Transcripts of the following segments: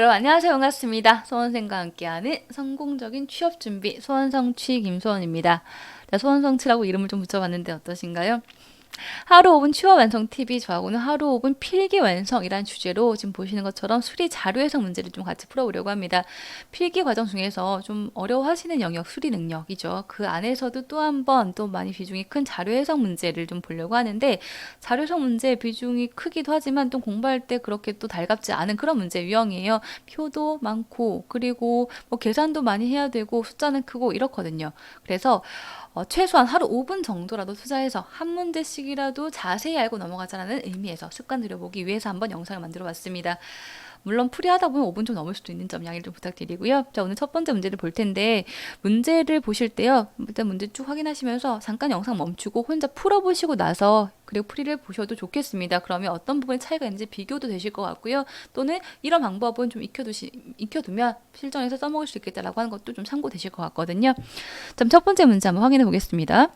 여러분 안녕하세요 반갑습니다. 소원생과 함께하는 성공적인 취업 준비 소원성취 김소원입니다. 자, 소원성취라고 이름을 좀 붙여봤는데 어떠신가요? 하루 5분 취업 완성 TV 저하고는 하루 5분 필기 완성이란 주제로 지금 보시는 것처럼 수리 자료 해석 문제를 좀 같이 풀어보려고 합니다. 필기 과정 중에서 좀 어려워하시는 영역 수리 능력이죠. 그 안에서도 또 한 번 또 많이 비중이 큰 자료 해석 문제를 좀 보려고 하는데 자료 해석 문제 비중이 크기도 하지만 또 공부할 때 그렇게 또 달갑지 않은 그런 문제 유형이에요. 표도 많고 그리고 뭐 계산도 많이 해야 되고 숫자는 크고 이렇거든요. 그래서 어, 최소한 하루 5분 정도라도 투자해서 한 문제씩 이라도 자세히 알고 넘어가자는 의미에서 습관 들여보기 위해서 한번 영상을 만들어 봤습니다. 물론 풀이하다 보면 5분 좀 넘을 수도 있는 점 양해를 좀 부탁드리고요. 자, 오늘 첫 번째 문제를 볼 텐데 문제를 보실 때요. 일단 문제 쭉 확인하시면서 잠깐 영상 멈추고 혼자 풀어보시고 나서 그리고 풀이를 보셔도 좋겠습니다. 그러면 어떤 부분에 차이가 있는지 비교도 되실 것 같고요. 또는 이런 방법은 좀 익혀두시, 익혀두면 실전에서 써먹을 수 있겠다라고 하는 것도 좀 참고되실 것 같거든요. 자, 첫 번째 문제 한번 확인해 보겠습니다.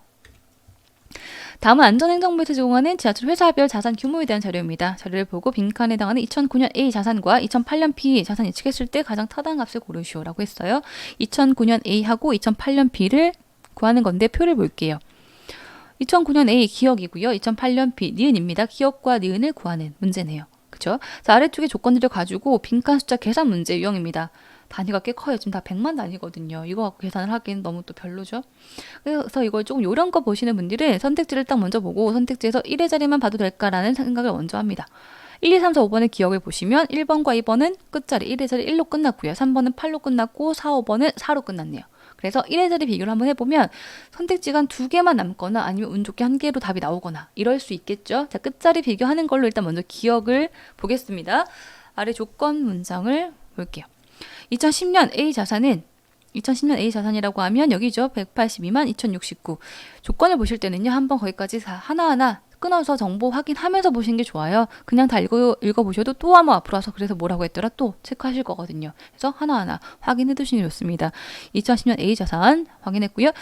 다음은 안전행정부에서 제공하는 지하철 회사별 자산 규모에 대한 자료입니다. 자료를 보고 빈칸에 해당하는 2009년 A 자산과 2008년 B 자산 예측했을 때 가장 타당한 값을 고르시오라고 했어요. 2009년 A하고 2008년 B를 구하는 건데 표를 볼게요. 2009년 A 기억이고요. 2008년 B 니은입니다. 기억과 니은을 구하는 문제네요. 그죠? 자, 아래쪽에 조건들을 가지고 빈칸 숫자 계산 문제 유형입니다. 단위가 꽤 커요. 지금 다 100만 단위거든요. 이거 갖고 계산을 하기엔 너무 또 별로죠. 그래서 이걸 조금 거 보시는 분들은 선택지를 딱 먼저 보고 선택지에서 1의 자리만 봐도 될까라는 생각을 먼저 합니다. 1, 2, 3, 4, 5번의 기억을 보시면 1번과 2번은 끝자리 1의 자리 1로 끝났고요. 3번은 8로 끝났고 4, 5번은 4로 끝났네요. 그래서 1의 자리 비교를 한번 해보면 선택지가 한 두 개만 남거나 아니면 운 좋게 한 개로 답이 나오거나 이럴 수 있겠죠. 자, 끝자리 비교하는 걸로 일단 먼저 기억을 보겠습니다. 아래 조건 문장을 볼게요. 2010년 A 자산은 2010년 A 자산이라고 하면 여기죠. 182만 2069. 조건을 보실 때는요. 한번 거기까지 다 하나하나 끊어서 정보 확인하면서 보시는 게 좋아요. 그냥 다 읽어, 읽어보셔도 또 한번 앞으로 와서 그래서 뭐라고 했더라 또 체크하실 거거든요. 그래서 하나하나 확인해 두시는 게 좋습니다. 2010년 A 자산 확인했고요.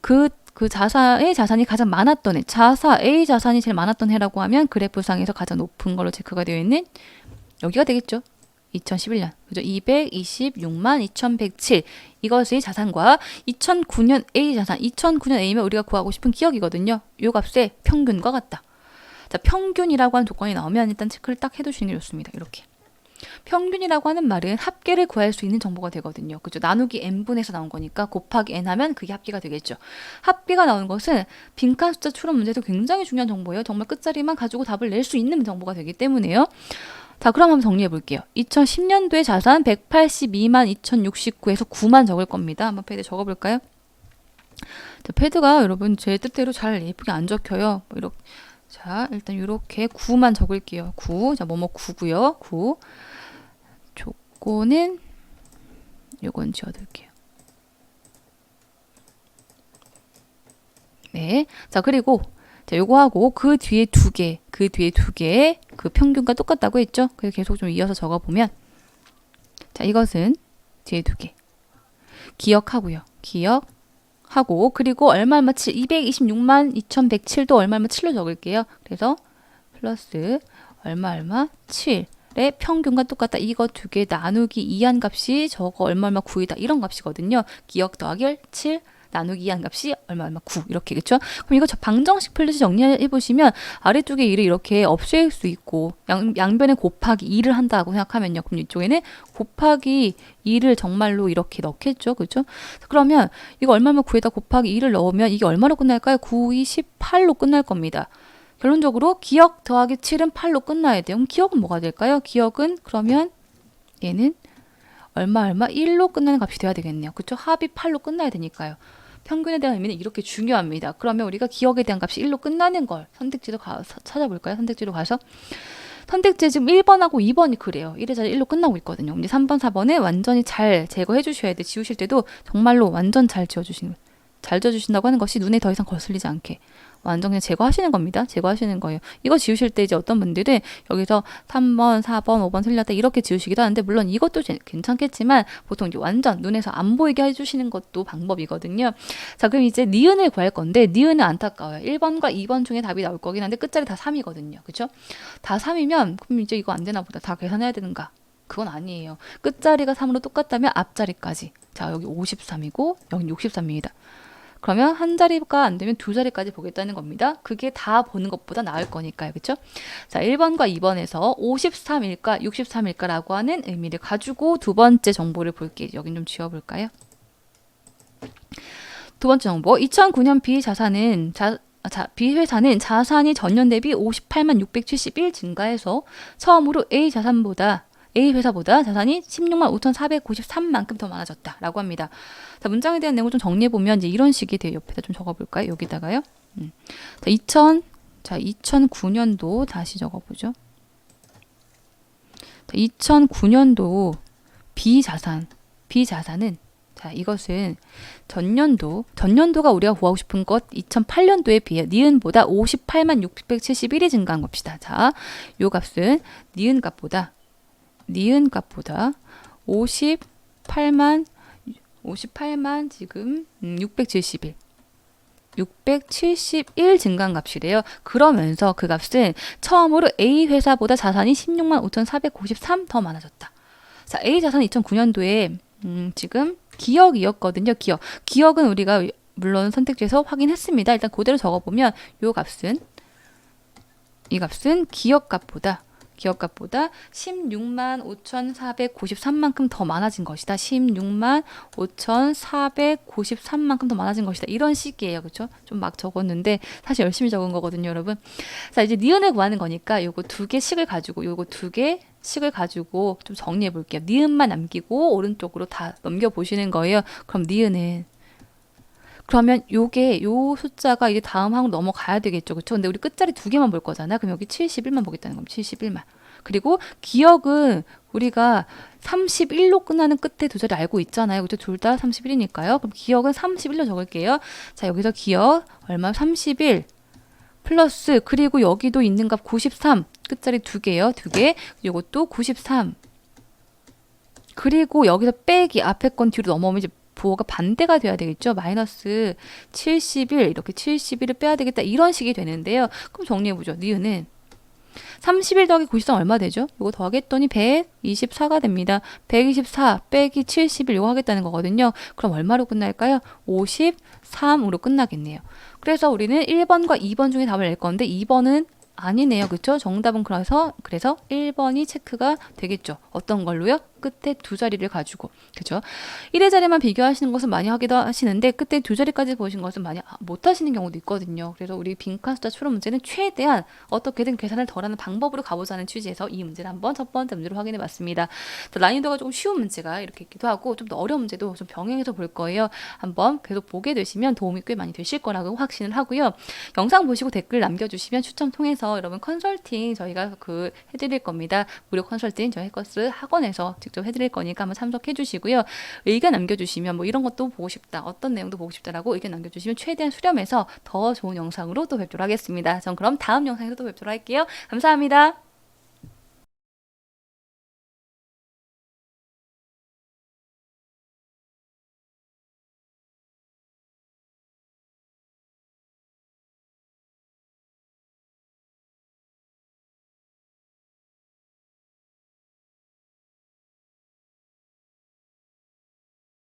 그, 그 자사의 자산이 가장 많았던 해, 자사 A 자산이 제일 많았던 해라고 하면 그래프상에서 가장 높은 걸로 체크가 되어 있는 여기가 되겠죠. 2011년. 그죠? 226만 2107. 이것의 자산과 2009년 A 자산, 2009년 A면 우리가 구하고 싶은 기억이거든요. 요 값의 평균과 같다. 자, 평균이라고 하는 조건이 나오면 일단 체크를 딱 해두시는 게 좋습니다. 이렇게. 평균이라고 하는 말은 합계를 구할 수 있는 정보가 되거든요. 그죠? 나누기 n분에서 나온 거니까 곱하기 n 하면 그게 합계가 되겠죠. 합계가 나오는 것은 빈칸 숫자 추론 문제도 굉장히 중요한 정보예요. 정말 끝자리만 가지고 답을 낼 수 있는 정보가 되기 때문에요. 자, 그럼 한번 정리해 볼게요. 2010년도에 자산 182만 2069에서 9만 적을 겁니다. 한번 패드 적어 볼까요? 자, 패드가 여러분 제 뜻대로 잘 예쁘게 안 적혀요. 뭐 이렇게 자, 일단 이렇게 9만 적을게요. 9. 자, 뭐뭐 9고요. 9. 조건은 요건 지워 둘게요. 네. 자, 그리고 자, 요거 하고 그 뒤에 두 개, 그 뒤에 두 개, 그 평균과 똑같다고 했죠? 그래서 계속 좀 이어서 적어 보면 자, 이것은 뒤에 두 개. 기억하고요. 기억 하고 그리고 얼마 얼마 7 226만 2107도 얼마 얼마 7로 적을게요. 그래서 플러스 얼마 얼마 7 의 평균과 똑같다. 이거 두 개 나누기 2한 값이 저거 얼마 얼마 9이다. 이런 값이거든요. 기억 더하기 7 나누기 한 값이 얼마 얼마 9 이렇게겠죠? 그럼 이거 방정식 플러스 정리해 보시면 아래쪽에 1을 이렇게 없앨 수 있고 양, 양변에 곱하기 2를 한다고 생각하면요. 그럼 이쪽에는 곱하기 2를 정말로 이렇게 넣겠죠. 그죠? 그러면 이거 얼마 얼마 9에다 곱하기 2를 넣으면 이게 얼마로 끝날까요? 9, 2, 18로 끝날 겁니다. 결론적으로 기억 더하기 7은 8로 끝나야 돼요. 그럼 기억은 뭐가 될까요? 기억은 그러면 얘는 얼마 얼마 1로 끝나는 값이 돼야 되겠네요. 그쵸? 합이 8로 끝나야 되니까요. 평균에 대한 의미는 이렇게 중요합니다. 그러면 우리가 기억에 대한 값이 1로 끝나는 걸 선택지도 가서 찾아볼까요? 선택지로 가서 선택지 지금 1번하고 2번이 그래요. 1의 자리 1로 끝나고 있거든요. 이제 3번, 4번에 완전히 잘 제거해 주셔야 돼. 지우실 때도 정말로 완전 잘 지워주시는 잘 지워주신다고 하는 것이 눈에 더 이상 거슬리지 않게 완전 그냥 제거하시는 겁니다. 제거하시는 거예요. 이거 지우실 때 이제 어떤 분들은 여기서 3번, 4번, 5번 틀렸다 이렇게 지우시기도 하는데 물론 이것도 괜찮겠지만 보통 이제 완전 눈에서 안 보이게 해주시는 것도 방법이거든요. 자 그럼 이제 니은을 구할 건데 니은은 안타까워요. 1번과 2번 중에 답이 나올 거긴 한데 끝자리 다 3이거든요. 그쵸? 다 3이면 그럼 이제 이거 안 되나 보다. 다 계산해야 되는가? 그건 아니에요. 끝자리가 3으로 똑같다면 앞자리까지. 자, 여기 53이고 여기 63입니다. 그러면 한 자리가 안 되면 두 자리까지 보겠다는 겁니다. 그게 다 보는 것보다 나을 거니까요. 그렇죠? 자, 1번과 2번에서 53일까 63일까라고 하는 의미를 가지고 두 번째 정보를 볼게요. 여긴 좀 지워 볼까요? 두 번째 정보. 2009년 비자산은 자, 자, 비회사는 자산이 전년 대비 58만 671 증가해서 처음으로 A 자산보다 A 회사보다 자산이 16만 5,493만큼 더 많아졌다라고 합니다. 자, 문장에 대한 내용을 좀 정리해 보면 이제 이런 식이 돼요. 옆에다 좀 적어 볼까요? 여기다가요. 음. 자, 2000 자, 2009년도 다시 적어 보죠. 2009년도 비자산 비자산은 자, 이것은 전년도, 전년도가 우리가 구하고 싶은 것 2008년도에 비해 니은보다 58만 671이 증가한 겁시다. 자, 요 값은 니은 값보다 니은 값보다 58만 58만 지금 음, 671 671 증가한 값이래요. 그러면서 그 값은 처음으로 A 회사보다 자산이 16만 5,493 더 많아졌다. 자, A 자산은 2009년도에 음, 지금 기억이었거든요. 기억. 기억은 우리가 물론 선택지에서 확인했습니다. 일단 그대로 적어보면 요 값은 이 값은 기억 값보다 기억 값보다 16만 5,493만큼 더 많아진 것이다. 16만 5,493만큼 더 많아진 것이다. 이런 식이에요. 그렇죠? 좀 막 적었는데 사실 열심히 적은 거거든요, 여러분. 자, 이제 니은을 구하는 거니까 요거 두 개씩을 가지고 요거 두개 식을 가지고 좀 정리해 볼게요. 니은만 남기고 오른쪽으로 다 넘겨 보시는 거예요. 그럼 니은은 그러면 요게 요 숫자가 이제 다음 항으로 넘어가야 되겠죠. 그렇죠? 근데 우리 끝자리 두 개만 볼 거잖아. 그럼 여기 71만 보겠다는 겁니다. 71만. 그리고 기억은 우리가 31로 끝나는 끝에 두 자리 알고 있잖아요. 그죠? 둘 다 31이니까요. 그럼 기억은 31로 적을게요. 자, 여기서 기억 얼마? 31 플러스 그리고 여기도 있는 값 93. 끝자리 두 개요. 두 개. 요것도 93. 그리고 여기서 빼기 앞에 건 뒤로 넘어오면 이제 부호가 반대가 돼야 되겠죠. 마이너스 71 이렇게 71을 빼야 되겠다. 이런 식이 되는데요. 그럼 정리해 보죠. 니은은 31 더하기 93 얼마 되죠? 이거 더하겠더니 124가 됩니다. 124 빼기 71 이거 하겠다는 거거든요. 그럼 얼마로 끝날까요? 53으로 끝나겠네요. 그래서 우리는 1번과 2번 중에 답을 낼 건데 2번은 아니네요. 그렇죠? 정답은 그래서 그래서 1번이 체크가 되겠죠. 어떤 걸로요? 끝에 두 자리를 가지고. 그죠? 1의 자리만 비교하시는 것은 많이 하기도 하시는데 끝에 두 자리까지 보신 것은 많이 못 하시는 경우도 있거든요. 그래서 우리 빈칸 숫자 추론 문제는 최대한 어떻게든 계산을 덜하는 방법으로 가보자는 취지에서 이 문제를 한번 첫 번째 문제로 확인해 봤습니다. 난이도가 조금 쉬운 문제가 이렇게 있기도 하고 좀 더 어려운 문제도 좀 병행해서 볼 거예요. 한번 계속 보게 되시면 도움이 꽤 많이 되실 거라고 확신을 하고요. 영상 보시고 댓글 남겨주시면 추첨 통해서 여러분 컨설팅 저희가 그 해드릴 겁니다. 무료 컨설팅 저희 해커스 학원에서 직접 해드릴 거니까 한번 참석해 주시고요. 의견 남겨주시면 뭐 이런 것도 보고 싶다, 어떤 내용도 보고 싶다라고 의견 남겨주시면 최대한 수렴해서 더 좋은 영상으로 또 뵙도록 하겠습니다. 전 그럼 다음 영상에서 또 뵙도록 할게요. 감사합니다.